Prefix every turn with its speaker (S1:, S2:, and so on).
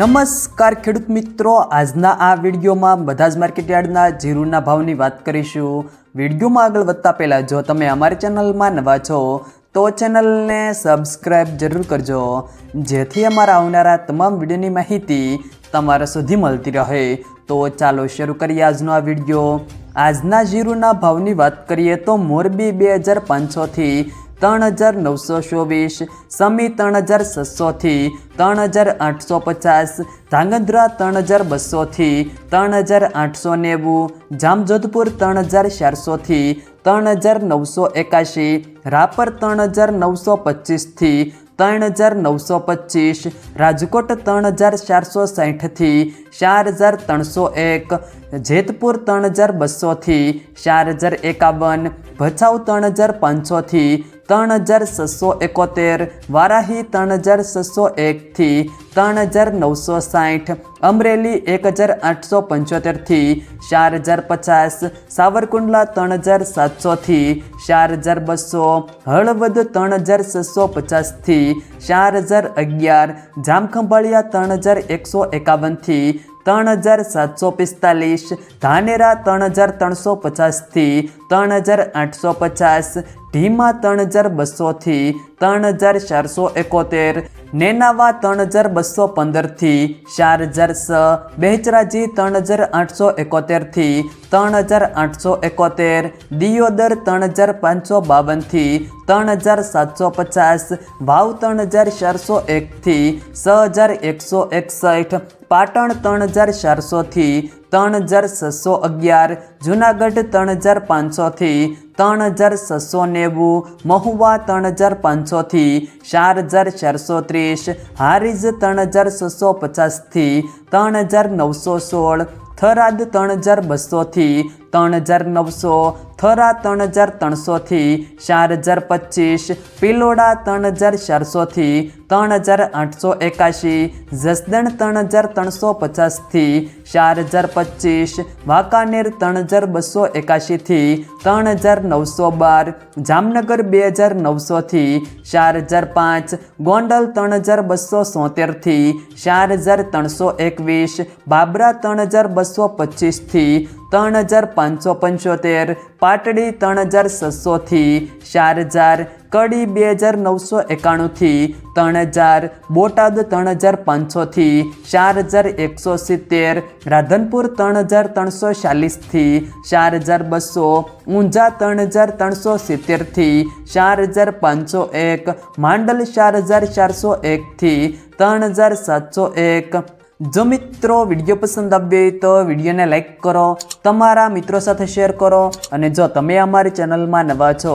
S1: નમસ્કાર ખેડૂત મિત્રો, આજના આ વિડીયોમાં બધા જ માર્કેટયાર્ડના જીરુના ભાવની વાત કરીશું. વિડીયોમાં આગળ વધતા પહેલાં, જો તમે અમારી ચેનલમાં નવા છો, તો ચેનલને સબસ્ક્રાઈબ જરૂર કરજો, જેથી અમારા આવનારા તમામ વિડીયોની માહિતી તમારા સુધી મળતી રહે. તો ચાલો શરૂ કરીએ આજનો આ વીડિયો. આજના જીરુના ભાવની વાત કરીએ તો મોરબી બે હજાર પાંચસોથી ત્રણ હજાર નવસો ચોવીસ સમી ત્રણ હજાર છસોથી ત્રણ હજાર આઠસો પચાસ ધાંગધ્રા ત્રણ હજાર બસોથી ત્રણ હજાર આઠસો નેવું જામજોધપુર ત્રણ હજાર ચારસોથી ત્રણ હજાર નવસો એકાશી રાપર ત્રણ હજાર નવસો પચીસથી ત્રણ હજાર નવસો પચીસ રાજકોટ ત્રણ હજાર ચારસો સાઠથી ચાર હજાર ત્રણસો એક જેતપુર ત્રણ હજાર બસોથી ચાર હજાર એકાવન ભચાઉ ત્રણ હજાર પાંચસોથી ત્રણ હજાર છસો એકોતેર, વારાહી ત્રણ હજાર છસો એકથી ત્રણ હજાર નવસો સાઠ, અમરેલી એક હજાર આઠસો પંચોતેરથી ચાર હજાર પચાસ, સાવરકુંડલા ત્રણ હજાર સાતસોથી ચાર હજાર બસો, હળવદ ત્રણ હજાર છસો પચાસથી ચાર હજાર અગિયાર, જામખંભાળિયા ત્રણ હજાર એકસો એકાવનથી ત્રણ હજાર સાતસો પિસ્તાલીસ, ધાનેરા ત્રણ હજાર ત્રણસો પચાસથી ત્રણ હજાર આઠસો પચાસ, ઢીમા ત્રણ હજાર બસોથી ત્રણ હજાર ચારસો એકોતેર, નેનાવા ત્રણ હજાર બસો પંદરથી ચાર હજાર છ બેચરાજી ત્રણ હજાર આઠસો એકોતેરથી ત્રણ હજાર આઠસો એકોતેર દિયોદર ત્રણ હજાર પાંચસો બાવનથી ત્રણ હજાર સાતસો પચાસ વાવ ત્રણ હજાર ચારસો એકથી છ હજાર એકસો એકસઠ પાટણ ત્રણ હજાર ચારસોથી ત્રણ હજાર છસો અગિયાર જુનાગઢ ત્રણ હજાર પાંચસોથી ત્રણ હજાર છસો નેવું મહુવા ત્રણ હજાર પાંચસોથી ચાર હજાર ચારસો ત્રીસ હારીજ ત્રણ હજાર છસો પચાસથી ત્રણ હજાર નવસો સોળ થરાદ ત્રણ હજાર બસોથી ત્રણ હજાર નવસો, થરા ત્રણ હજાર ત્રણસોથી ચાર હજાર પચીસ, પિલોડા ત્રણ હજાર ચારસોથી ત્રણ હજાર આઠસો એકાશી, જસદણ ત્રણ હજાર ત્રણસો પચાસથી ચાર હજાર પચીસ, વાંકાનેર ત્રણ હજાર બસો એકાશીથી ત્રણ હજાર નવસો બાર, જામનગર બે હજાર નવસોથી ચાર હજાર પાંચ, ગોંડલ ત્રણ હજાર બસો સોતેરથી ચાર હજાર ત્રણસો એકવીસ, બાબરા ત્રણ હજાર બસો પચીસથી ત્રણ હજાર પાંચસો પંચોતેર, પાટડી ત્રણ હજાર છસોથી ચાર હજાર કડી બે હજાર નવસો એકાણુંથી ત્રણ હજાર, બોટાદ ત્રણ હજાર પાંચસોથી ચાર હજાર એકસો સિત્તેર, રાધનપુર ત્રણ હજાર ત્રણસો ચાલીસથી ચાર હજાર બસો, ઊંઝા ત્રણ હજાર ત્રણસો સિત્તેરથી ચાર હજાર પાંચસો એક, માંડલ ચાર હજાર ચારસો એકથી ત્રણ હજાર સાતસો એક. જો મિત્રો વીડિયો પસંદ આવ્યો હોય તો વિડીયોને લાઇક કરો, તમારા મિત્રો સાથે શેર કરો અને જો તમે અમારી ચેનલમાં નવા છો